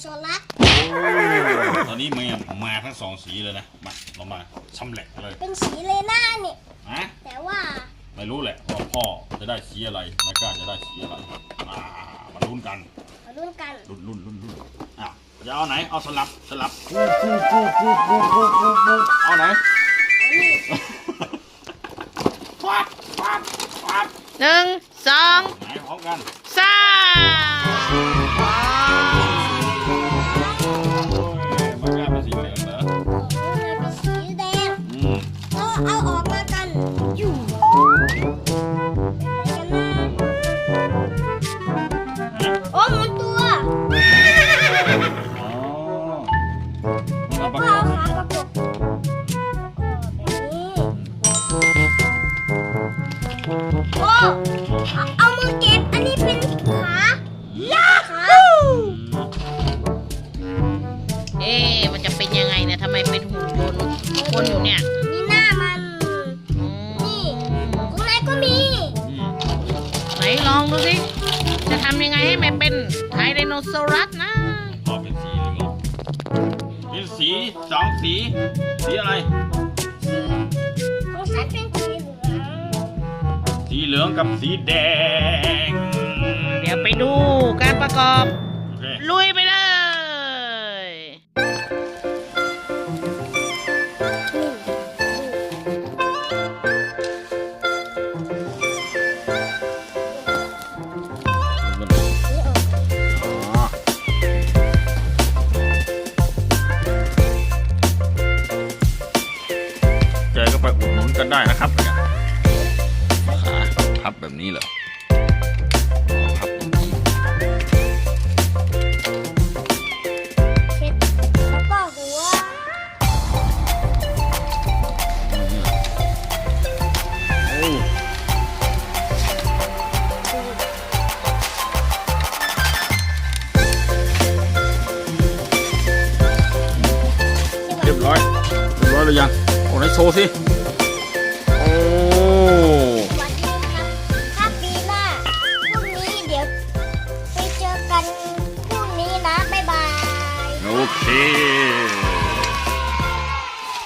โซลัสตอนนี้มันมาทั้งสองสีเลยนะ มาเรามาชำแหละเลยเป็นสีเลน่าเนี่ยฮะแต่ว่า ไม่รู้แหละว่าพ่อจะได้สีอะไรนักกล้าจะได้สีอะไรอ่ามาลุ้นกันมาลุ้นกันลุ้นลุ้นลุ้นลุ้นอ้าวจะเอาไหน เอาสลับสลับปูปูปูปูปูปูปูปูเอาไหนเอานี่ฟับฟับฟับหนึ่งสองไหนพร้อมกัน จ้าเอาออกมากัน อยู่โอ้หมุนตัวแล้วก็เอาขาประกบแล้แบบนี้โอ้อา คนอยู่เนี่ยมีหน้ามันอืมนี่ตรงไหนก็มีอืมไหนลองดูสิ จะทำยังไงให้มันเป็นไทรไดโนเสารัสนะพ่อเป็นสีเหลืองเป็นสีสองสี สีอะไร ของฉันเป็นสีเหลืองสีเหลืองกับสีแดง เดี๋ยวไปดูการประกอบ โอเค ลุย เลยอ๋อใจก็ไปอุดหนุนกันได้นะครับเนี่ยขาพับแบบนี้เหรอ อยหรือยัง โอ้ไหนโชว์สิ โอ้วันครับถ้าปีน่าพรุ่งนี้เดี๋ยวไปเจอกันพรุ่งนี้นะ บ๊ายบาย โอเค